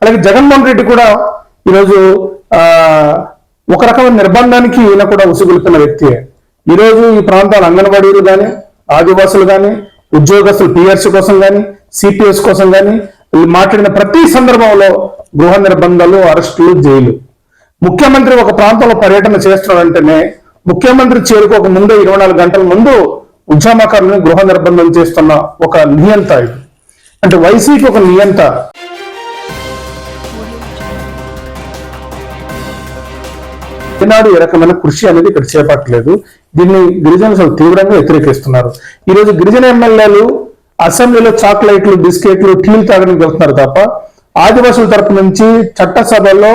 అలాగే జగన్మోహన్ రెడ్డి కూడా ఈరోజు ఆ, ఒక రకమైన నిర్బంధానికి ఈయన కూడా ఉసుగొలుపుతున్న వ్యక్తి. ఈరోజు ఈ ప్రాంతాల అంగన్వాడీలు కానీ ఆదివాసులు కానీ ఉద్యోగస్తులు పిఆర్సీ కోసం కానీ సిపిఎస్ కోసం కానీ మాట్లాడిన ప్రతి సందర్భంలో గృహ నిర్బంధాలు అరెస్టులు జైలు. ముఖ్యమంత్రి ఒక ప్రాంతంలో పర్యటన చేస్తున్నాడంటేనే ముఖ్యమంత్రి చేరుకోక ముందే ఇరవై నాలుగు గంటల ముందు ఉద్యమకారులను గృహ నిర్బంధం చేస్తున్న ఒక నియంత అంటే వైసీపీ ఒక నియంత. ఈనాడు ఏ రకమైన కృషి అనేది ఇక్కడ చేపట్టలేదు. దీన్ని గిరిజనులు అసలు తీవ్రంగా వ్యతిరేకిస్తున్నారు. ఈ రోజు గిరిజన ఎమ్మెల్యేలు అసెంబ్లీలో చాక్లెట్లు బిస్కెట్లు టీలు తాగడానికి వెళ్తున్నారు తప్ప ఆదివాసుల తరపు నుంచి చట్టసభలో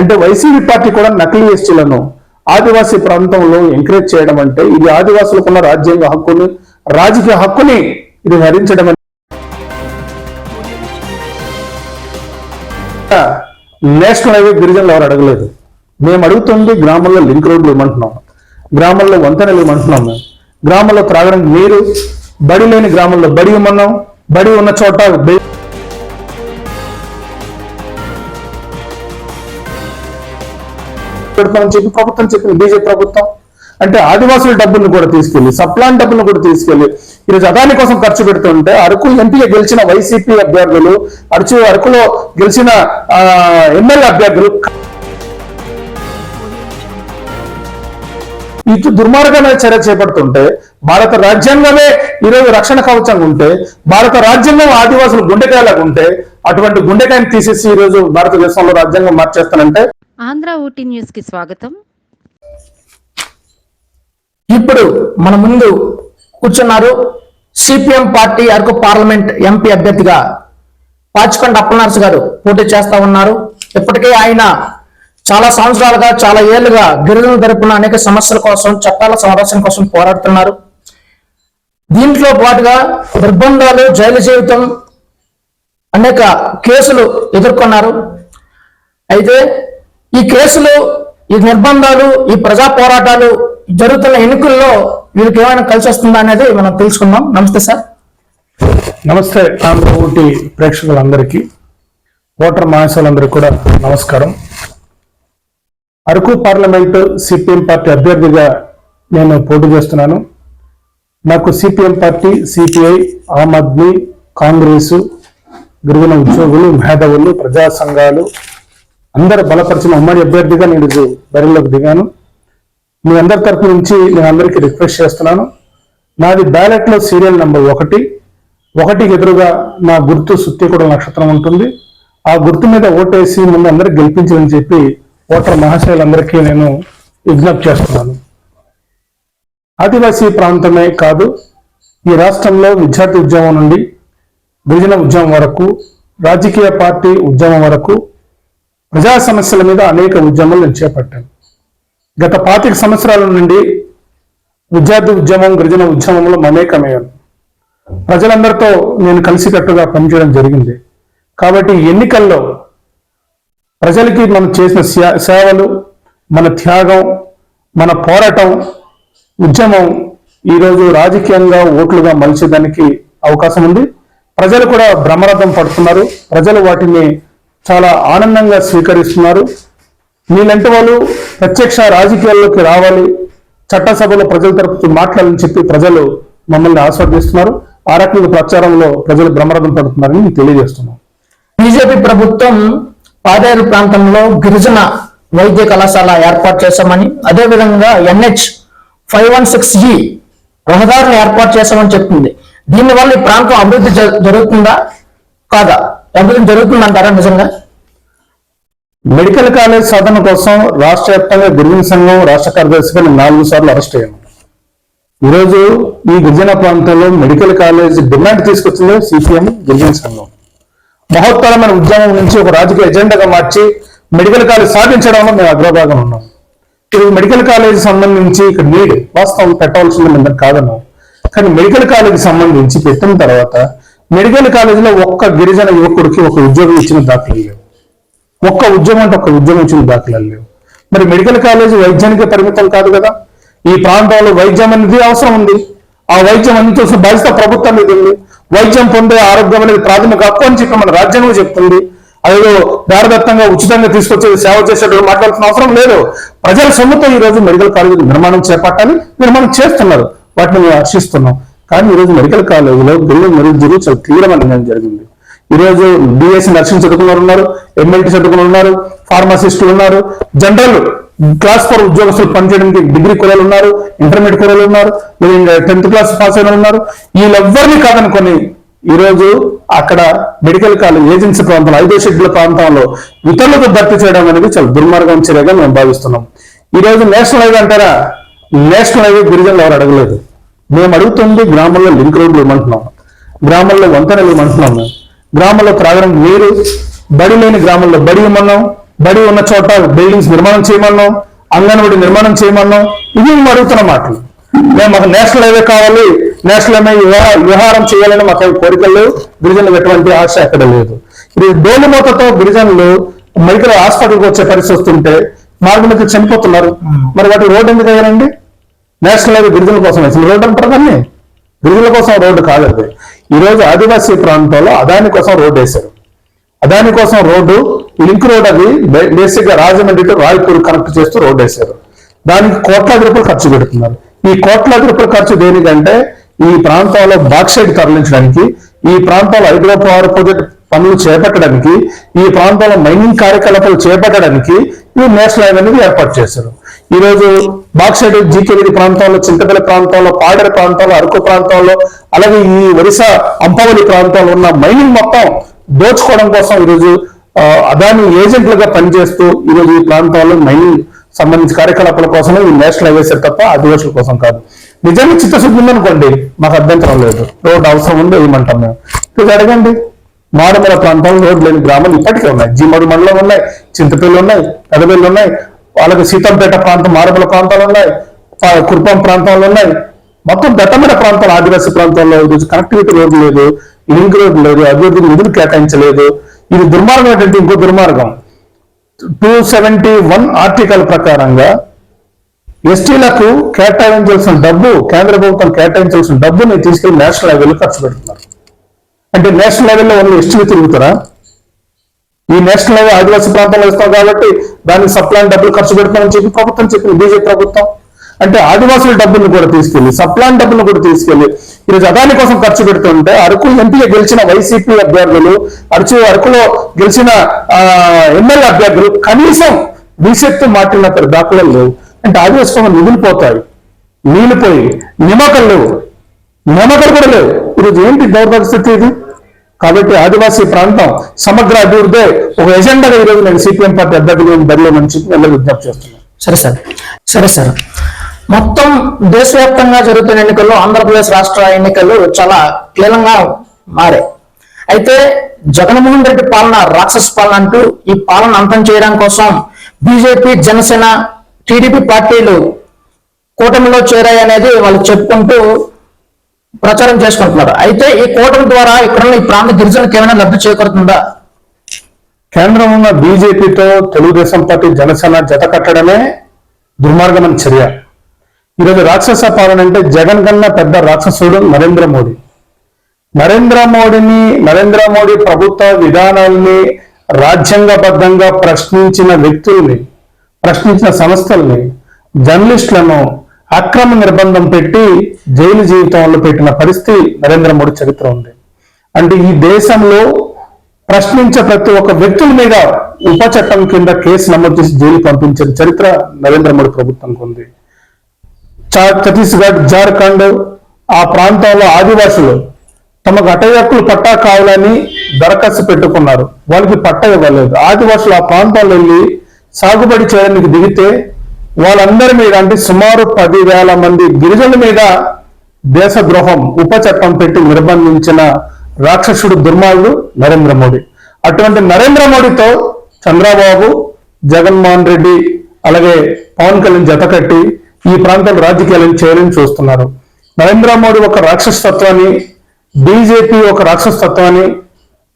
అంటే వైసీపీ పార్టీ కూడా నకిలీ ఎస్టీలను ఆదివాసీ ప్రాంతంలో ఎంకరేజ్ చేయడం అంటే ఇది ఆదివాసులకున్న రాజ్యాంగ హక్కుని రాజకీయ హక్కుని ఇది హరించడం నేషనల్ హైవే గిరిజనులు ఎవరు అడగలేదు. మేము అడుగుతుంది గ్రామంలో లింక్ రోడ్లు ఇవ్వమంటున్నాం గ్రామంలో వంతెనలు ఇవ్వమంటున్నాం మేము గ్రామంలో త్రాగడానికి నీరు బడి లేని గ్రామంలో బడి ఇవ్వమన్నాం. బడి ఉన్న చోట పెడతామని చెప్పి ప్రభుత్వం చెప్పింది బీజేపీ ప్రభుత్వం అంటే ఆదివాసుల డబ్బులను కూడా తీసుకెళ్ళి సప్లాన్ డబ్బులను కూడా తీసుకెళ్ళి ఈరోజు అదాని కోసం ఖర్చు పెడుతుంటే అరకు ఎంపీగా గెలిచిన వైసీపీ అభ్యర్థులు అరచు అరకులో గెలిచిన ఎమ్మెల్యే అభ్యర్థులు ఇటు దుర్మార్గమైన చర్య చేపడుతుంటే భారత రాజ్యాంగమే ఈరోజు రక్షణ కవచంగా ఉంటే భారత రాజ్యాంగం ఆదివాసులు గుండెకాయలాగా ఉంటే అటువంటి గుండెకాయని తీసేసి ఈరోజు భారతదేశంలో రాజ్యాంగం మార్చేస్తానంటే ఆంధ్ర ఊటీ న్యూస్కి స్వాగతం. ఇప్పుడు మన ముందు కూర్చున్నారు CPM party Araku parliament MP అభ్యర్థిగా పాచికొండ అప్పలనరసు గారు పోటీ చేస్తా ఉన్నారు. ఇప్పటికే ఆయన చాలా సంవత్సరాలుగా చాలా ఏళ్ళుగా గిరిజన తరపున అనేక సమస్యల కోసం చట్టాల సంరక్షణ కోసం పోరాడుతున్నారు. దీంట్లో పాటుగా నిర్బంధాలు జైలు జీవితం అనేక కేసులు ఎదుర్కొన్నారు. అయితే ఈ కేసులు ఈ నిర్బంధాలు ఈ ప్రజా పోరాటాలు జరుగుతున్న ఎన్నికల్లో వీళ్ళకి ఏమైనా కలిసి వస్తుందా అనేది మనం తెలుసుకుందాం. నమస్తే సార్. నమస్తే ఆంధ్ర ప్రేక్షకులందరికీ ఓటర్ మహాశయులందరికీ కూడా నమస్కారం. అరకు పార్లమెంట్ సిపిఎం పార్టీ అభ్యర్థిగా నేను పోటీ చేస్తున్నాను. నాకు CPM party CPI Aam Aadmi Congress గిరిజన ఉద్యోగులు మేధావులు ప్రజా సంఘాలు అందరు బలపరిచిన ఉమ్మడి అభ్యర్థిగా నేను బరిలోకి దిగాను. మీ అందరి తరపు నుంచి నేను అందరికీ రిక్వెస్ట్ చేస్తున్నాను. నాది బ్యాలెట్లో సీరియల్ నెంబర్ ఒకటి. ఒకటికి ఎదురుగా నా గుర్తు సుత్తికుడ నక్షత్రం ఉంటుంది. ఆ గుర్తు మీద ఓటేసి ముందు అందరికి గెలిపించని చెప్పి ఓటర్ మహాశయులందరికీ నేను విజ్ఞప్తి చేస్తున్నాను. ఆదివాసీ ప్రాంతమే కాదు ఈ రాష్ట్రంలో విద్యార్థి ఉద్యమం నుండి గిరిజన ఉద్యమం వరకు రాజకీయ పార్టీ ఉద్యమం వరకు ప్రజా సమస్యల మీద అనేక ఉద్యమాలు నేను చేపట్టాను. గత పాతిక సంవత్సరాల నుండి విద్యార్థి ఉద్యమం గిరిజన ఉద్యమంలో మమేకమయ్యాను ప్రజలందరితో నేను కలిసికట్టుగా పనిచేయడం జరిగింది. కాబట్టి ఎన్నికల్లో ప్రజలకి మనం చేసిన సేవలు మన త్యాగం మన పోరాటం ఉద్యమం ఈరోజు రాజకీయంగా ఓట్లుగా మలిచేదానికి అవకాశం ఉంది. ప్రజలు కూడా బ్రహ్మరథం పడుతున్నారు. ప్రజలు వాటిని చాలా ఆనందంగా స్వీకరిస్తున్నారు. మీలాంటి వాళ్ళు ప్రత్యక్ష రాజకీయాల్లోకి రావాలి చట్టసభలో ప్రజల తరపు మాట్లాడాలని చెప్పి ప్రజలు మమ్మల్ని ఆస్వాదిస్తున్నారు. ఆ రకంగా ప్రచారంలో ప్రజలు బ్రహ్మరథం పడుతున్నారని నేను తెలియజేస్తున్నాను. బీజేపీ ప్రభుత్వం పాదేరు ప్రాంతంలో గిరిజన వైద్య కళాశాల ఏర్పాటు చేశామని అదేవిధంగా NH five one six G రహదారిని ఏర్పాటు చేశామని చెప్తుంది దీనివల్ల ఈ ప్రాంతం అభివృద్ధి జ- జరుగుతుందా? కాదా? అభివృద్ధి జరుగుతుందంటారా నిజంగా? మెడికల్ కాలేజ్ సాధన కోసం రాష్ట్ర వ్యాప్తంగా గిరిజన సంఘం రాష్ట్ర కార్యదర్శిగా నాలుగు సార్లు అరెస్ట్ అయ్యాను ఈరోజు ఈ గిరిజన ప్రాంతంలో మెడికల్ కాలేజ్ డిమాండ్ తీసుకొచ్చింది సిపిఎం గిరిజన సంఘం. మహోత్తరమైన ఉద్యమం నుంచి ఒక రాజకీయ ఎజెండాగా మార్చి మెడికల్ కాలేజ్ సాధించడంలో మేము అగ్రభాగం ఉన్నాం. ఇది మెడికల్ కాలేజ్ సంబంధించి ఇక్కడ నీడ్ వాస్తవం పెట్టవలసింది మేము కాదన్నాం. కానీ మెడికల్ కాలేజ్ సంబంధించి పెట్టిన తర్వాత మెడికల్ కాలేజీలో ఒక్క గిరిజన యువకుడికి ఒక ఉద్యోగం ఇచ్చిన దాఖలు ఒక్క ఉద్యమం అంటే ఒక్క ఉద్యమం ఇచ్చిన దాఖలాలు లేవు. మరి మెడికల్ కాలేజ్ వైద్యానికి పరిమితం కాదు కదా? ఈ ప్రాంతంలో వైద్యం అనేది అవసరం ఉంది. ఆ వైద్యం అందించాల్సిన బాధ్యత ప్రభుత్వం మీద ఉంది. వైద్యం పొందే ఆరోగ్యం అనేది ప్రాథమిక హక్కు అని చెప్పి మన రాజ్యాంగం చెప్తుంది. అదేదో దారదత్తంగా ఉచితంగా తీసుకొచ్చే సేవ చేసేటప్పుడు మాట్లాడాల్సిన అవసరం లేదు. ప్రజల సొమ్ముతో ఈ రోజు మెడికల్ కాలేజీ నిర్మాణం చేపట్టాలి నిర్మాణం చేస్తున్నారు. వాటిని మేము హర్షిస్తున్నాం కానీ ఈ రోజు మెడికల్ కాలేజీలో బిల్డింగ్ మరియు చాలా తీవ్రమైన జరిగింది. ఈ రోజు నర్సింగ్ చదువుకున్నారు ఉన్నారు ఎంఎల్టీ చదువుకున్న ఉన్నారు ఫార్మసిస్టులు ఉన్నారు జనరల్ క్లాస్ ఫోర్ ఉద్యోగస్తులు పనిచేయడానికి డిగ్రీ కులాలు ఉన్నారు ఇంటర్మీడియట్ కులాలు ఉన్నారు లేదా టెన్త్ క్లాస్ పాస్ అయిన ఉన్నారు. వీళ్ళెవ్వరిని కాదనుకొని ఈ రోజు అక్కడ మెడికల్ కాలేజ్ ఏజెన్సీ ప్రాంతంలో ఐదో షెడ్యూల్ ప్రాంతంలో ఇతరులకు భర్తీ చేయడం అనేది చాలా దుర్మార్గం చర్యగా మేము భావిస్తున్నాం. ఈ రోజు నేషనల్ హైవే అంటారా? నేషనల్ హైవే గిరిజనులు ఎవరు అడగలేదు. మేము అడుగుతుంది గ్రామంలో లింక్ రోడ్లు ఇవ్వమంటున్నాం. గ్రామాల్లో వంతెనలు ఇవ్వమంటున్నాం మేము. గ్రామంలో త్రాగడం నీరు బడి లేని గ్రామంలో బడి ఇవ్వమన్నాం బడి ఉన్న చోట బిల్డింగ్స్ నిర్మాణం చేయమన్నాం అంగన్వాడి నిర్మాణం చేయమన్నాం ఇవి మేము అడుగుతున్న మాటలు. మేము మాకు నేషనల్ హైవే కావాలి. నేషనల్ హైవే విహారం చేయాలని మాకు కోరికలు గిరిజనులు ఎటువంటి ఆశ ఎక్కడ లేదు. ఇది డోలుమూతతో గిరిజనులు మెడికల్ హాస్పిటల్కి వచ్చే పరిస్థితి వస్తుంటే మార్గం మీద చనిపోతున్నారు. మరి వాటి రోడ్డు ఎందుకు అయ్యారండి నేషనల్ హైవే గిరిజనుల కోసం వేసింది. రోడ్డు అంటారు దాన్ని? గిరిజనుల కోసం రోడ్డు కాదు ఈరోజు ఈ రోజు ఆదివాసీ ప్రాంతంలో అదాని కోసం రోడ్డు వేశారు. అదాని కోసం రోడ్డు లింక్ రోడ్ అది బేసిక్గా రాజమండ్రి టు రాయపూర్ కనెక్ట్ చేస్తూ రోడ్డు వేశారు. దానికి కోట్లాది రూపాయలు ఖర్చు పెడుతున్నారు. ఈ కోట్లాది రూపాయల ఖర్చు దేనికంటే ఈ ప్రాంతంలో బాక్సైడ్ తరలించడానికి ఈ ప్రాంతంలో హైడ్రో పవర్ ప్రాజెక్ట్ పనులు చేపట్టడానికి ఈ ప్రాంతంలో మైనింగ్ కార్యకలాపాలు చేపట్టడానికి ఈ నేషనల్ హైవే అనేది ఏర్పాటు చేశారు. ఈ రోజు బాక్సైడ్ జీకేగిరి ప్రాంతంలో చింతపల్లి ప్రాంతంలో పాడేర ప్రాంతంలో అరకు ప్రాంతంలో అలాగే ఈ ఒరిస్సా అంపావళి ప్రాంతంలో ఉన్న మైనింగ్ మొత్తం దోచుకోవడం కోసం ఈరోజు అదాని ఏజెంట్లుగా పనిచేస్తూ ఈరోజు ఈ ప్రాంతాల్లో మైనింగ్ సంబంధించిన కార్యకలాపాల కోసమే ఈ నేషనల్ హైవేస్ తప్ప ఆదివాసుల కోసం కాదు. నిజంగా చిత్తశుద్ధి ఉందనుకోండి మాకు అభ్యంతరం లేదు రోడ్డు అవసరం ఉంది వేయమంటాం మేము? ఇది అడగండి. మారుమూల ప్రాంతాల్లో రోడ్లు లేని గ్రామాలు ఇప్పటికే ఉన్నాయి. జీమడు మండలం ఉన్నాయి చింతపల్లి ఉన్నాయి పెదపల్లి ఉన్నాయి వాళ్ళకి సీతంపేట ప్రాంతం మారుమూల ప్రాంతాలు ఉన్నాయి కుర్పం ప్రాంతాలు ఉన్నాయి. మొత్తం దట్టమైన ప్రాంతాలు ఆదివాసీ ప్రాంతాల్లో ఈరోజు కనెక్టివిటీ రోడ్డు లేదు లింక్ రోడ్డు లేదు అభివృద్ధికి నిధులు కేటాయించలేదు? ఇది దుర్మార్గం ఏంటంటే ఇంకో దుర్మార్గం. టూ సెవెంటీ వన్ ఆర్టికల్ ప్రకారంగా ఎస్టీలకు కేటాయించాల్సిన డబ్బు కేంద్ర ప్రభుత్వం కేటాయించాల్సిన డబ్బుని తీసుకెళ్ళి నేషనల్ లెవెల్లో ఖర్చు పెడుతుంది. అంటే నేషనల్ లెవెల్లో ఓన్లీ ఎస్టీలు తిరుగుతారా? ఈ నేషనల్ లెవెల్ ఆదివాసీ ప్రాంతంలో ఇస్తాం కాబట్టి దానికి సప్లాన్ డబ్బులు ఖర్చు పెడతామని చెప్పి ప్రభుత్వం చెప్పింది బీజేపీ ప్రభుత్వం. అంటే ఆదివాసుల డబ్బులను కూడా తీసుకెళ్ళి సప్లాన్ డబ్బులను కూడా తీసుకెళ్ళి ఈరోజు అదాని కోసం ఖర్చు పెడుతుంటే అరకు ఎంపీగా గెలిచిన వైసీపీ అభ్యర్థులు అరచు అరకులో గెలిచిన ఎమ్మెల్యే అభ్యర్థులు కనీసం భవిష్యత్తు మాట్లాడిన దాఖలు లేవు. అంటే ఆదివాసీ ప్రాంతం నిధులుపోతాయి నీళ్ళు పోయి నిమ్మకలు లేవు. నియామకాలు కూడా లేవు ఈరోజు ఏంటి దౌర్భాగ్య స్థితి ఇది? కాబట్టి ఆదివాసీ ప్రాంతం సమగ్ర అభివృద్ధి ఒక ఎజెండాగా ఈరోజు నేను సిపిఎం పార్టీ అభ్యర్థులు బరిలో మంచి వెళ్ళి విజ్ఞప్తి చేస్తున్నాను. సరే సార్. సరే సార్. మొత్తం దేశవ్యాప్తంగా జరుగుతున్న ఎన్నికల్లో ఆంధ్రప్రదేశ్ రాష్ట్ర ఎన్నికలు చాలా కీలంగా మారాయి. అయితే జగన్మోహన్ రెడ్డి పాలన రాక్షస పాలన అంటూ ఈ పాలన అంతం చేయడం కోసం బీజేపీ జనసేన టీడీపీ పార్టీలు కూటమిలో చేరాయి అనేది వాళ్ళు చెప్పుకుంటూ ప్రచారం చేసుకుంటున్నారు. అయితే ఈ కూటమి ద్వారా ఇక్కడ ఈ ప్రాంత గిరిజనులకు ఏమైనా లబ్ధి చేకూరుతుందా? కేంద్రం ఉన్న బీజేపీతో తెలుగుదేశం పార్టీ జనసేన జత కట్టడమే దుర్మార్గమైన చర్య. ఈరోజు రాక్షస పాలన అంటే జగన్ కన్నా పెద్ద రాక్షసుడు నరేంద్ర మోడీ. నరేంద్ర మోడీని నరేంద్ర మోడీ ప్రభుత్వ విధానాల్ని రాజ్యాంగబద్ధంగా ప్రశ్నించిన వ్యక్తుల్ని ప్రశ్నించిన సంస్థల్ని జర్నలిస్టులను అక్రమ నిర్బంధం పెట్టి జైలు జీవితంలో పెట్టిన పరిస్థితి నరేంద్ర మోడీ చరిత్ర ఉంది. అంటే ఈ దేశంలో ప్రశ్నించే ప్రతి ఒక్క వ్యక్తుల మీద ఉప చట్టం కింద కేసు నమోదు చేసి జైలు పంపించిన చరిత్ర నరేంద్ర మోడీ ప్రభుత్వానికి ఉంది. ఛత్తీస్గఢ్ జార్ఖండ్ ఆ ప్రాంతంలో ఆదివాసులు తమకు అటయక్కులు పట్టా కావాలని దరఖాస్తు పెట్టుకున్నారు. వాళ్ళకి పట్టా ఇవ్వలేదు. ఆదివాసులు ఆ ప్రాంతాల్లో వెళ్ళి సాగుబడి చేయడానికి దిగితే వాళ్ళందరి మీద అంటే సుమారు పదివేల మంది గిరిజనుల మీద దేశద్రోహం ఉప చట్టం పెట్టి నిర్బంధించిన రాక్షసుడు దుర్మార్గుడు నరేంద్ర మోడీ. అటువంటి నరేంద్ర మోడీతో చంద్రబాబు జగన్మోహన్ రెడ్డి అలాగే పవన్ కళ్యాణ్ జతకట్టి ఈ ప్రాంతం రాజకీయాలను చేయాలని చూస్తున్నారు. నరేంద్ర మోడీ ఒక రాక్షసత్వాన్ని బీజేపీ ఒక రాక్షసత్వాన్ని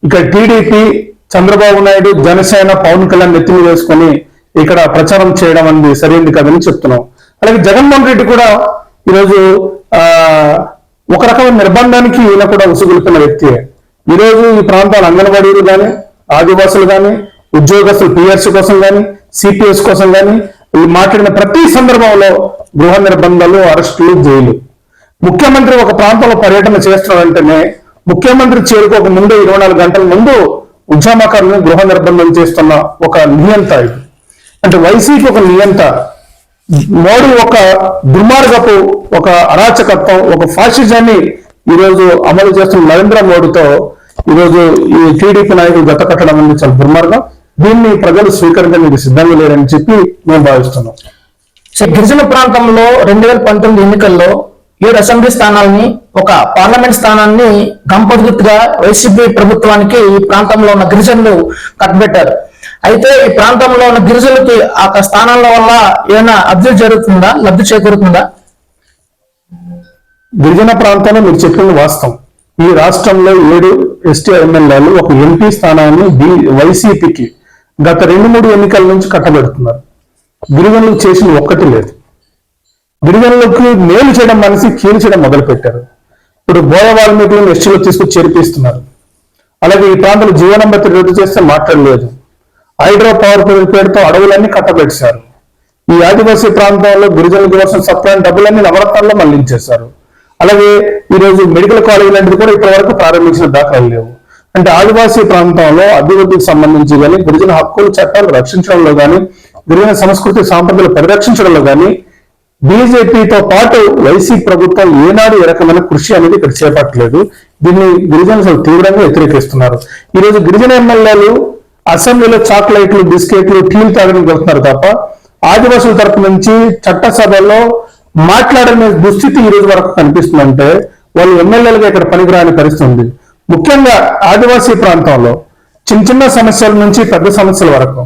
ఇక టీడీపీ చంద్రబాబు నాయుడు జనసేన పవన్ కళ్యాణ్ నెత్తిమి వేసుకొని ఇక్కడ ప్రచారం చేయడం అనేది సరైనది కాదని చెప్తున్నాం. అలాగే జగన్మోహన్ రెడ్డి కూడా ఈరోజు ఆ ఒక రకమైన నిర్బంధానికి ఈయన కూడా ఉసుగొల్పిన వ్యక్తియే ఈ రోజు ఈ ప్రాంతాల అంగన్వాడీలు కానీ ఆదివాసులు కానీ ఉద్యోగస్తులు పిఆర్సీ కోసం కానీ సిపిఎస్ కోసం కానీ మాట్లాడిన ప్రతి సందర్భంలో గృహ నిర్బంధాలు అరెస్టులు జైలు. ముఖ్యమంత్రి ఒక ప్రాంతంలో పర్యటన చేస్తున్నారంటేనే ముఖ్యమంత్రి చేరుకోక ముందు ఇరవై నాలుగు గంటల ముందు ఉద్యమకారులను గృహ నిర్బంధం చేస్తున్న ఒక నియంత అంటే వైసీపీ ఒక నియంత మోడీ ఒక దుర్మార్గపు ఒక అరాచకత్వం ఒక ఫాసిజాన్ని ఈరోజు అమలు చేస్తున్న నరేంద్ర మోడీతో ఈరోజు ఈ టీడీపీ నాయకులు గత కట్టడం అనేది చాలా దుర్మార్గం. దీన్ని ప్రజలు స్వీకరించడానికి సిద్ధంగా లేరని చెప్పి మేము భావిస్తున్నాం. సో గిరిజన ప్రాంతంలో రెండు వేల పంతొమ్మిది ఎన్నికల్లో ఏడు అసెంబ్లీ స్థానాలని ఒక పార్లమెంట్ స్థానాన్ని గంపగుర్తుగా వైసీపీ ప్రభుత్వానికి ఈ ప్రాంతంలో ఉన్న గిరిజనులు కట్టబెట్టారు. అయితే ఈ ప్రాంతంలో ఉన్న గిరిజనులకి ఆ స్థానాల వల్ల ఏమైనా అభివృద్ధి జరుగుతుందా? లబ్ధి చేకూరుతుందా? గిరిజన ప్రాంతంలో మీరు చెప్పింది వాస్తవం. ఈ రాష్ట్రంలో ఏడు ఎస్టీ ఎమ్మెల్యేలు ఒక ఎంపీ స్థానాన్ని బి వైసీపీకి గత రెండు మూడు ఎన్నికల నుంచి కట్టబెడుతున్నారు. గిరిజనులకు చేసిన ఒక్కటి లేదు. గిరిజనులకు మేలు చేయడం మనిషి కీల్చడం చేయడం ఇప్పుడు బోయ వాల్మీకులను ఎస్టీలో తీసుకుని చేర్పిస్తున్నారు. అలాగే ఈ ప్రాంతంలో జీవనం రద్దు చేస్తే మాట్లాడలేదు. హైడ్రో పవర్ పేరుతో అడవులన్నీ కట్టబెట్టారు. ఈ ఆదివాసీ ప్రాంతంలో గురిజనులకు ఇవ్వాల్సిన సప్లైన డబ్బులన్నీ నవరత్నాల్లో మళ్ళించేశారు. అలాగే ఈరోజు మెడికల్ కాలేజ్ లాంటిది కూడా ఇప్పటి వరకు ప్రారంభించిన దాఖలు లేవు. అంటే ఆదివాసీ ప్రాంతంలో అభివృద్ధికి సంబంధించి కానీ గిరిజన హక్కులు చట్టాలు రక్షించడంలో కానీ గిరిజన సంస్కృతి సాంప్రదాయాలు పరిరక్షించడంలో కానీ బీజేపీతో పాటు వైసీ ప్రభుత్వం ఏనాడు ఏ రకమైన కృషి అనేది ఇక్కడ చేపట్టలేదు. దీన్ని గిరిజనులు తీవ్రంగా వ్యతిరేకిస్తున్నారు. ఈ రోజు గిరిజన ఎమ్మెల్యేలు అసెంబ్లీలో చాక్లెట్లు బిస్కెట్లు టీలు తాగడానికి వెళ్తున్నారు తప్ప ఆదివాసుల తరపు నుంచి చట్టసభలో మాట్లాడనే దుస్థితి ఈ రోజు వరకు కనిపిస్తుందంటే వాళ్ళు ఎమ్మెల్యేలుగా ఇక్కడ పనికిరాని పరిస్థితి ఉంది. ముఖ్యంగా ఆదివాసీ ప్రాంతంలో చిన్న చిన్న సమస్యల నుంచి పెద్ద సమస్యల వరకు.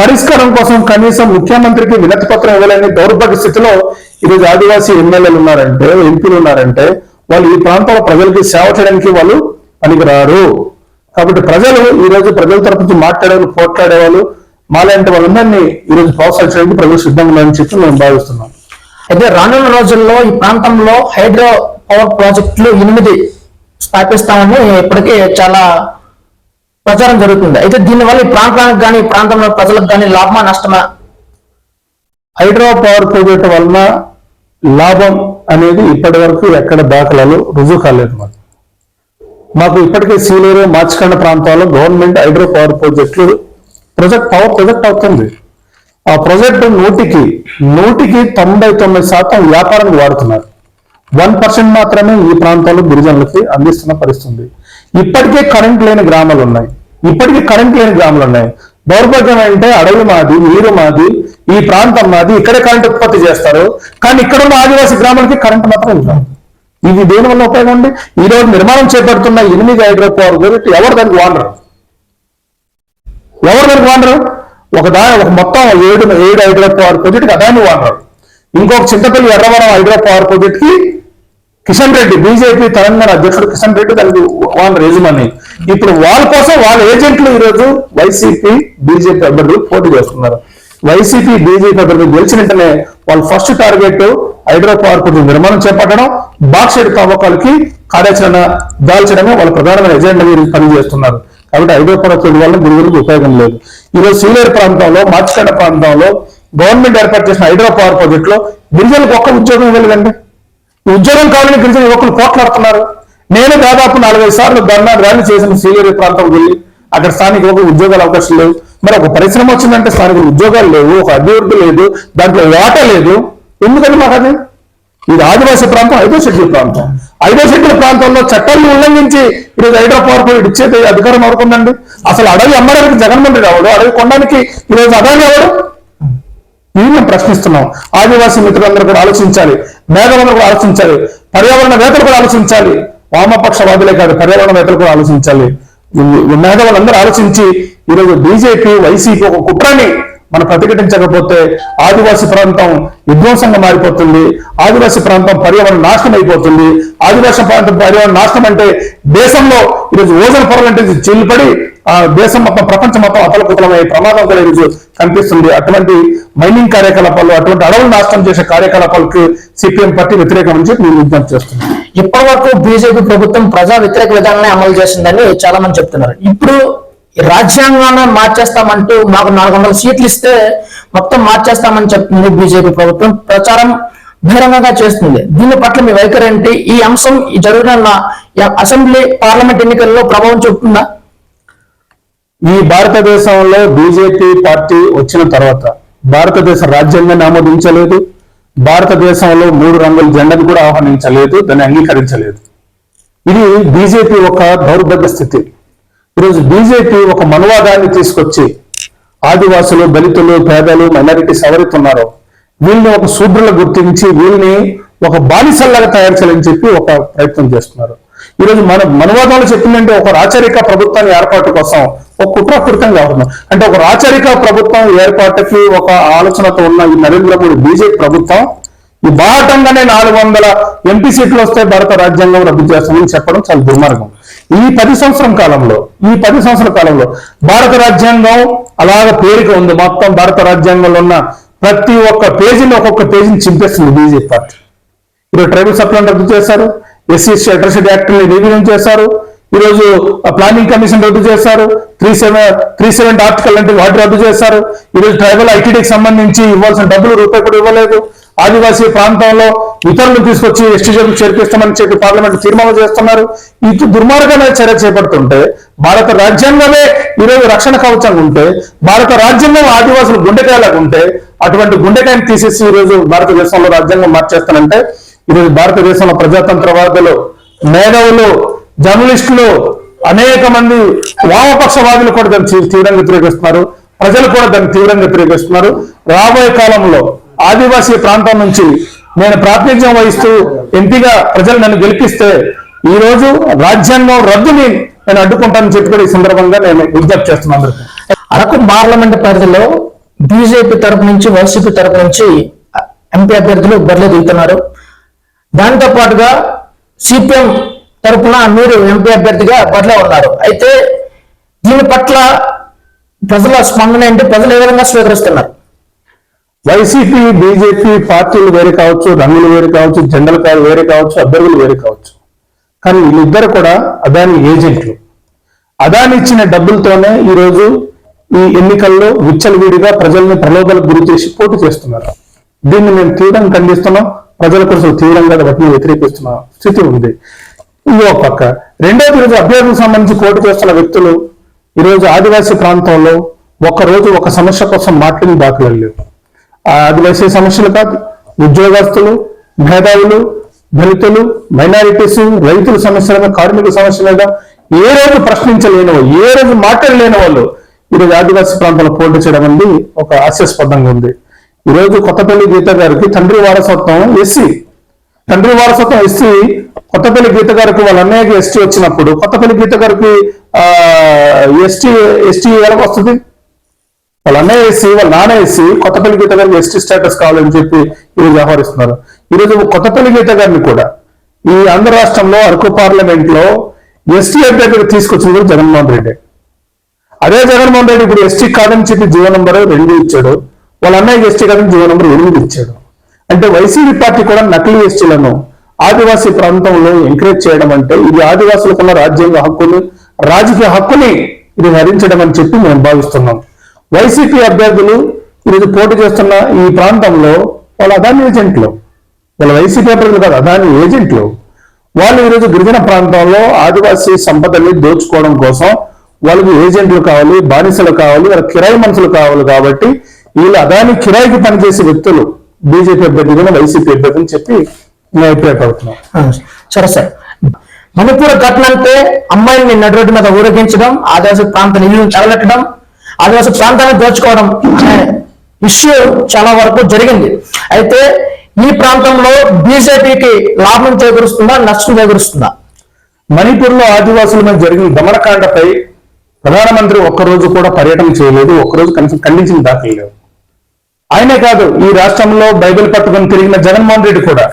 పరిష్కారం కోసం కనీసం ముఖ్యమంత్రికి వినతి పత్రం ఇవ్వలేని దౌర్భాగ్య స్థితిలో ఈరోజు ఆదివాసీ ఎమ్మెల్యేలు ఉన్నారంటే ఎంపీలు ఉన్నారంటే వాళ్ళు ఈ ప్రాంతంలో ప్రజలకి సేవ చేయడానికి వాళ్ళు పనికిరారు. కాబట్టి ప్రజలు ఈ రోజు ప్రజల తరపు నుంచి మాట్లాడేవాళ్ళు పోట్లాడేవాళ్ళు మాలాంటి వాళ్ళందరినీ ఈ రోజు ప్రోత్సహించడానికి ప్రజలు సిద్ధంగా ఉన్నారని చెప్పి మేము భావిస్తున్నాం. అయితే రానున్న రోజుల్లో ఈ ప్రాంతంలో హైడ్రో పవర్ ప్రాజెక్టులు ఎనిమిది స్థాపిస్తామని ఇప్పటికే చాలా ప్రచారం జరుగుతుంది. అయితే దీనివల్ల ఈ ప్రాంతానికి కానీ ఈ ప్రాంతంలో ప్రజలకు కానీ లాభమా నష్టమా? హైడ్రో పవర్ ప్రాజెక్ట్ వలన లాభం అనేది ఇప్పటి వరకు ఎక్కడ దాఖలాలు రుజువు కాలేదు మాకు. మాకు ఇప్పటికే సీలేరు మార్చికండ ప్రాంతాల్లో గవర్నమెంట్ హైడ్రో పవర్ ప్రాజెక్టులు ప్రొజెక్ట్ పవర్ ప్రొజెక్ట్ అవుతుంది. ఆ ప్రాజెక్టు నూటికి నూటికి తొంభై తొమ్మిది శాతం వ్యాపారానికి వాడుతున్నారు. వన్ పర్సెంట్ మాత్రమే ఈ ప్రాంతాల్లో గిరిజనులకి అందిస్తున్న పరిస్థితుంది. ఇప్పటికే కరెంట్ లేని గ్రామాలు ఉన్నాయి. ఇప్పటికీ కరెంట్ లేని గ్రామాలు ఉన్నాయి. దౌర్భాగ్యం అంటే అడవి మాది నీరు మాది ఈ ప్రాంతం మాది ఇక్కడే కరెంట్ ఉత్పత్తి చేస్తారు. కానీ ఇక్కడ ఉన్న ఆదివాసీ గ్రామాలకి కరెంట్ మాత్రం ఇవ్వరు. ఇది దేని వల్ల ఉపయోగం అండి ఈ రోజు నిర్మాణం చేపడుతున్న ఎనిమిది హైడ్రో పవర్ యూనిట్ ఎవరు దానికి వాడరు? ఎవరు దానికి వాడరు? ఒక దా ఒక మొత్తం ఏడు ఏడు హైడ్రో పవర్ ప్రాజెక్ట్కి అదాన్ని వాడరు. ఇంకొక చింతపల్లి ఎర్రవరం హైడ్రో పవర్ ప్రాజెక్ట్కి కిషన్ రెడ్డి బీజేపీ తెలంగాణ అధ్యక్షుడు కిషన్ రెడ్డి దానికి వాళ్ళ యజమాని. ఇప్పుడు వాళ్ళ కోసం వాళ్ళ ఏజెంట్లు ఈరోజు వైసీపీ బీజేపీ అభ్యర్థులు పోటీ చేస్తున్నారు. వైసీపీ బీజేపీ అభ్యర్థులు గెలిచిన వెంటనే వాళ్ళ ఫస్ట్ టార్గెట్ హైడ్రో పవర్ నిర్మాణం చేపట్టడం బాక్సైడ్ తవ్వకాలకి కార్యాచరణ దాల్చడమే వాళ్ళ ప్రధానమైన ఎజెండా మీరు పనిచేస్తున్నారు. కాబట్టి హైడ్రో పార్కుల వల్ల గురుగురికి ఉపయోగం లేదు. ఈరోజు సీలేరు ప్రాంతంలో మార్చికండ ప్రాంతంలో గవర్నమెంట్ ఏర్పాటు చేసిన హైడ్రో పవర్ ప్రాజెక్ట్లో గిరిజనులకు ఒక్క ఉద్యోగం ఇవ్వలేదండి. ఉద్యోగం కావాలని గిరిజన యువకులు పోట్లాడుతున్నారు. నేను దాదాపు నాలుగైదు సార్లు ధర్నా ర్యాలీ చేసిన సీలేరు ప్రాంతం వెళ్ళి అక్కడ స్థానిక యువకులు ఉద్యోగాల అవకాశం లేవు. మరి ఒక పరిశ్రమ వచ్చిందంటే స్థానిక ఉద్యోగాలు లేవు ఒక అభివృద్ధి లేదు దాంట్లో వాటా లేదు. ఎందుకని మాకు ఇది ఆదివాసీ ప్రాంతం ఐదో షెడ్యూల్ ప్రాంతం. ఐదో షెడ్యూల్ ప్రాంతంలో చట్టాలను ఉల్లంఘించి ఈరోజు హైడ్రో పవర్ ప్రాజెక్ట్ ఇచ్చేది అధికారం ఎవరుకుందండి? అసలు అడవి అమ్మడానికి జగన్మోహన్ రెడ్డి అవడు అడవి కొనడానికి ఈరోజు అదాని ఎవడు ఇవి మేము ప్రశ్నిస్తున్నాం. ఆదివాసీ మిత్రులందరూ కూడా ఆలోచించాలి. మేధలందరూ కూడా ఆలోచించాలి. పర్యావరణ వేత్తలు కూడా ఆలోచించాలి. వామపక్షవాదులే కాదు పర్యావరణ వేత్తలు కూడా ఆలోచించాలి. ఈ ఆలోచించి ఈరోజు బీజేపీ వైసీపీ ఒక కుట్రని మనం ప్రతిఘటించకపోతే ఆదివాసీ ప్రాంతం విధ్వంసంగా మారిపోతుంది. ఆదివాసీ ప్రాంతం పర్యావరణ నాశనం అయిపోతుంది ఆదివాసీ ప్రాంతం పర్యావరణ నాశనం అంటే దేశంలో ఈరోజు ఓజన్ పొరలు అంటే చెల్లిపడి ఆ దేశం మొత్తం ప్రపంచం మొత్తం అతలకుతలమయ్యే ప్రమాదం కూడా ఈరోజు కనిపిస్తుంది. అటువంటి మైనింగ్ కార్యకలాపాలు అటువంటి అడవులు నాశనం చేసే కార్యకలాపాలకు సిపిఎం పార్టీ వ్యతిరేకం నుంచి చెప్పి నేను విజ్ఞప్తి చేస్తున్నాను. ఇప్పటి వరకు బీజేపీ ప్రభుత్వం ప్రజా వ్యతిరేక విధానాన్ని అమలు చేసిందని చాలా మంది చెప్తున్నారు. ఇప్పుడు రాజ్యాంగాన్ని మార్చేస్తామంటూ మాకు నాలుగు వందల సీట్లు ఇస్తే మొత్తం మార్చేస్తామని చెప్తుంది బీజేపీ ప్రభుత్వం. ప్రచారం బహిరంగంగా చేస్తుంది. దీని పట్ల మీ వైఖరి ఏంటి? ఈ అంశం ఈ జరుగుతున్న అసెంబ్లీ పార్లమెంట్ ఎన్నికల్లో ప్రభావం చూపుతుందా? ఈ భారతదేశంలో బీజేపీ పార్టీ వచ్చిన తర్వాత భారతదేశ రాజ్యాంగాన్ని ఆమోదించలేదు. భారతదేశంలో మూడు రంగుల జెండాను కూడా ఆహ్వానించలేదు దాన్ని అంగీకరించలేదు. ఇది బీజేపీ ఒక దౌర్భాగ్య స్థితి. ఈరోజు బీజేపీ ఒక మనువాదాన్ని తీసుకొచ్చి ఆదివాసులు దళితులు పేదలు మైనారిటీస్ ఎవరైతే వీళ్ళని ఒక శూద్రులు గుర్తించి వీళ్ళని ఒక బానిసల్లాగా తయారు చేయాలని చెప్పి ఒక ప్రయత్నం చేస్తున్నారు. ఈరోజు మన మనువాదాలు చెప్పిందంటే ఒక రాచరిక ప్రభుత్వాన్ని ఏర్పాటు కోసం ఒక కుట్రకృతంగా అవుతున్నాం అంటే ఒక రాచరిక ప్రభుత్వం ఏర్పాటుకి ఒక ఆలోచనతో ఉన్న ఈ నరేంద్ర మోడీ బీజేపీ ప్రభుత్వం ఈ బాహటంగానే నాలుగు వందల ఎంపీ సీట్లు వస్తే భారత రాజ్యాంగం రద్దు చేస్తామని చెప్పడం చాలా దుర్మార్గం. ఈ పది సంవత్సరం కాలంలో ఈ పది సంవత్సరాల కాలంలో భారత రాజ్యాంగం అలాగ పేరుగా ఉంది. మొత్తం భారత రాజ్యాంగంలో ఉన్న ప్రతి ఒక్క పేజీని ఒక్కొక్క పేజీని చింపేస్తుంది బీజేపీ పార్టీ. ఇప్పుడు ట్రైబల్ సప్లాన్ రద్దు చేశారు. ఎస్సీ అట్రసిటీ యాక్ట్ని రివ్యూ చేశారు. ఈరోజు ప్లానింగ్ కమిషన్ రద్దు చేశారు three seven three seventy article అంటే వాటి రద్దు చేశారు ఈరోజు ట్రైబల్ ఐటీడీకి సంబంధించి ఇవ్వాల్సిన డబ్బులు రూపాయి కూడా ఇవ్వలేదు. ఆదివాసీ ప్రాంతంలో ఇతరులను తీసుకొచ్చి ఎస్టీజీలకు చేర్పిస్తామని చెప్పి పార్లమెంట్ తీర్మానం చేస్తున్నారు. ఇది దుర్మార్గమైన చర్య చేపడుతుంటే భారత రాజ్యాంగమే ఈరోజు రక్షణ కవచంగా ఉంటే భారత రాజ్యాంగం ఆదివాసులు గుండెకాయలాగా ఉంటే అటువంటి గుండెకాయని తీసేసి ఈ రోజు భారతదేశంలో రాజ్యాంగం మార్చేస్తానంటే ఈరోజు భారతదేశంలో ప్రజాతంత్రవాదులు మేధావులు జర్నలిస్టులు అనేక మంది వామపక్షవాదులు కూడా దాన్ని తీ- తీవ్రంగా వ్యతిరేకిస్తున్నారు. ప్రజలు కూడా దాన్ని తీవ్రంగా వ్యతిరేకిస్తున్నారు. రాబోయే కాలంలో ఆదివాసీ ప్రాంతం నుంచి నేను ప్రాతినిధ్యం వహిస్తూ ఎంపీగా ప్రజలు నన్ను గెలిపిస్తే ఈ రోజు రాజ్యాంగం రద్దుని నేను అడ్డుకుంటానని చెప్పి కూడా ఈ సందర్భంగా నేను విజ్ఞప్తి చేస్తున్నాను అరకు పార్లమెంట్ పరిధిలో బీజేపీ తరపు నుంచి వైసీపీ తరపు నుంచి ఎంపీ అభ్యర్థులు బరిలో దిగుతున్నారు. దాంతో పాటుగా సిపిఎం తరపున మీరు ఎంపీ అభ్యర్థిగా బరిలో ఉన్నారు. అయితే దీని పట్ల ప్రజల స్పందన ఏంటి? ప్రజలు ఏ విధంగా స్వీకరిస్తున్నారు? వైసీపీ బీజేపీ పార్టీలు వేరే కావచ్చు రంగులు వేరే కావచ్చు జెండలు కాదు వేరే కావచ్చు అభ్యర్థులు వేరే కావచ్చు. కానీ వీళ్ళిద్దరు కూడా అదాని ఏజెంట్లు. అదాని ఇచ్చిన డబ్బులతోనే ఈరోజు ఈ ఎన్నికల్లో విచ్చలవిడిగా ప్రజల్ని ప్రలోభాలకు గురి చేసి పోటీ చేస్తున్నారు. దీన్ని మేము తీవ్రంగా ఖండిస్తున్నాం. ప్రజల కోసం తీవ్రంగా వాటిని వ్యతిరేకిస్తున్న స్థితి ఉంది. ఇంకో పక్క. రెండోది ఈరోజు అభ్యర్థులకు సంబంధించి పోటీ చేస్తున్న వ్యక్తులు ఈరోజు ఆదివాసీ ప్రాంతంలో ఒక రోజు ఒక సమస్య కోసం మాట్లాడిన దాఖలు లేవు ఆ ఆదివాసీ సమస్యలు కాదు ఉద్యోగస్తులు మేధావులు దళితులు మైనారిటీస్ రైతుల సమస్యల మీద కార్మికుల సమస్యల మీద ఏ రోజు ప్రశ్నించలేని వాళ్ళు ఏ రోజు మాట్లాడలేని వాళ్ళు ఈరోజు ఆదివాసీ ప్రాంతంలో పోటీ చేయడం అనేది ఒక హాస్యాస్పదంగా ఉంది. ఈరోజు కొత్తపల్లి గీత గారికి తండ్రి వారసత్వం ఎస్సీ. తండ్రి వారసత్వం ఎస్సీ కొత్తపల్లి గీత గారికి వాళ్ళ అన్నయ్యకి ఎస్టీ వచ్చినప్పుడు కొత్తపల్లి గీత గారికి ఆ ఎస్టీ ఎస్టీ ఎలా వస్తుంది? వాళ్ళ అన్నయ్య ఎస్సీ వాళ్ళ నాన్న ఎస్సీ కొత్తపల్లి గీత గారికి ఎస్టీ స్టేటస్ కావాలని చెప్పి ఈరోజు వ్యవహరిస్తున్నారు. ఈరోజు కొత్తపల్లి గీత గారిని కూడా ఈ ఆంధ్ర రాష్ట్రంలో అరకు పార్లమెంట్లో ఎస్టీ అభ్యర్థిగా తీసుకొచ్చింది కూడా జగన్మోహన్ రెడ్డి. అదే జగన్మోహన్ రెడ్డి ఇప్పుడు ఎస్టీ కాదని చెప్పి జీవో నంబర్ రెండు ఇచ్చాడు. వాళ్ళ అన్నయ్యకి ఎస్టీ కాదని జీవో నంబర్ ఎనిమిది ఇచ్చాడు. అంటే వైసీపీ పార్టీ కూడా నకిలీ ఎస్టీలను ఆదివాసీ ప్రాంతంలో ఎంకరేజ్ చేయడం అంటే ఇది ఆదివాసులకున్న రాజ్యాంగ హక్కుని రాజకీయ హక్కుని ఇది హరించడం అని చెప్పి మేము భావిస్తున్నాం. వైసీపీ అభ్యర్థులు ఈరోజు పోటీ చేస్తున్న ఈ ప్రాంతంలో వాళ్ళ అదాని ఏజెంట్లు వాళ్ళ వైసీపీ అభ్యర్థులు కాదు అదాని ఏజెంట్లు వాళ్ళు ఈరోజు గిరిజన ప్రాంతంలో ఆదివాసీ సంపదని దోచుకోవడం కోసం వాళ్ళకి ఏజెంట్లు కావాలి బానిసలు కావాలి వాళ్ళ కిరాయి మనుషులు కావాలి కాబట్టి వీళ్ళు అదాని కిరాయికి పనిచేసే వ్యక్తులు బీజేపీ అభ్యర్థిగా వైసీపీ అభ్యర్థి అని చెప్పి నేను అభిప్రాయపడుతున్నాను ఆ, సరే సార్. మణిపూర్ ఘటన అంటే అమ్మాయిని నడి రోడ్డు మీద ఊరేగించడం ఆదివాసీ ప్రాంత ఇల్లును తగలెట్టడం ఆదివాసీ ప్రాంతాన్ని దోచుకోవడం అనే ఇష్యూ చాలా వరకు జరిగింది. అయితే ఈ ప్రాంతంలో బీజేపీకి లాభం చేకూరుస్తుందా నష్టం చేకూరుస్తుందా? మణిపూర్లో ఆదివాసుల మీద జరిగిన దమనకాండపై ప్రధానమంత్రి ఒక్కరోజు కూడా పర్యటన చేయలేదు ఒక్కరోజు కనీసం ఖండించిన దాఖలు లేవు. ఆయనే కాదు ఈ రాష్ట్రంలో బైబిల్ పట్టుకొని తిరిగిన జగన్మోహన్ రెడ్డి కూడా.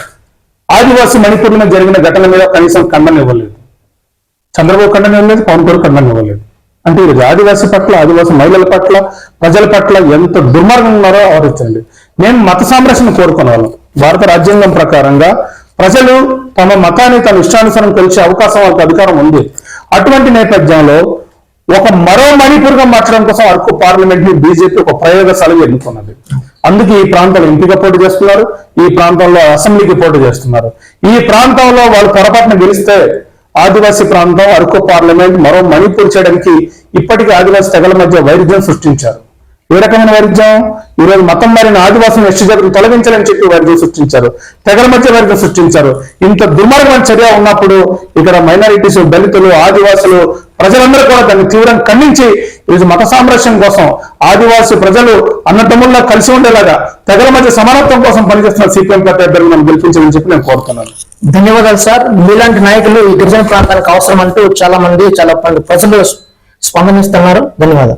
ఆదివాసీ మణిపూర్ జరిగిన ఘటన మీద కనీసం ఖండన ఇవ్వలేదు. చంద్రబాబు ఖండన ఇవ్వలేదు పవన్ కళ్యాణ్ ఖండన ఇవ్వలేదు. అంటే ఈరోజు ఆదివాసీ పట్ల ఆదివాసీ మహిళల పట్ల ప్రజల పట్ల ఎంత దుర్మార్గం ఉన్నారో ఆలోచించండి. నేను మత సంరక్షణ కోరుకున్నాను వాళ్ళం. భారత రాజ్యాంగం ప్రకారంగా ప్రజలు తమ మతాన్ని తన ఇష్టానుసారం కొలిచే అవకాశం వాళ్ళకి అధికారం ఉంది. అటువంటి నేపథ్యంలో ఒక మరో మణిపూర్గా మార్చడం కోసం అరకు పార్లమెంట్ని బీజేపీ ఒక ప్రయోగశాలకు ఎన్నుకున్నది. అందుకే ఈ ప్రాంతంలో ఎంపీగా పోటీ చేస్తున్నారు ఈ ప్రాంతంలో అసెంబ్లీకి పోటీ చేస్తున్నారు. ఈ ప్రాంతంలో వాళ్ళు పొరపాటున గెలిస్తే ఆదివాసీ ప్రాంతం అరకు పార్లమెంట్ మరో మణిపూర్ చేయడానికి ఇప్పటికీ ఆదివాసీ తెగల మధ్య వైరుధ్యం సృష్టించారు. ఏ రకమైన వైరుధ్యం? ఈ రోజు మతం మారిన ఆదివాసం ఎస్టీ జాతులు తొలగించాలని చెప్పి వైరుధ్యం సృష్టించారు. తెగల మధ్య వైరుధ్యం సృష్టించారు. ఇంత దుర్మార్గమైన చర్య ఉన్నప్పుడు ఇక్కడ మైనారిటీస్ దళితులు ఆదివాసులు ప్రజలందరూ కూడా దాన్ని తీవ్రంగా ఖండించి ఈరోజు మత సామరస్యం కోసం ఆదివాసీ ప్రజలు అన్నదమ్ముల్లా కలిసి ఉండేలాగా తెగల మధ్య సమానత్వం కోసం పనిచేస్తున్న సిపిఎం పార్టీ మనం గెలిపించాలని చెప్పి నేను కోరుతున్నాను. ధన్యవాదాలు సార్. మీలాంటి నాయకులు ఈ గిరిజన ప్రాంతానికి అవసరం అంటూ చాలా మంది చాలా ప్రజలు స్పందనిస్తున్నారు. ధన్యవాదాలు.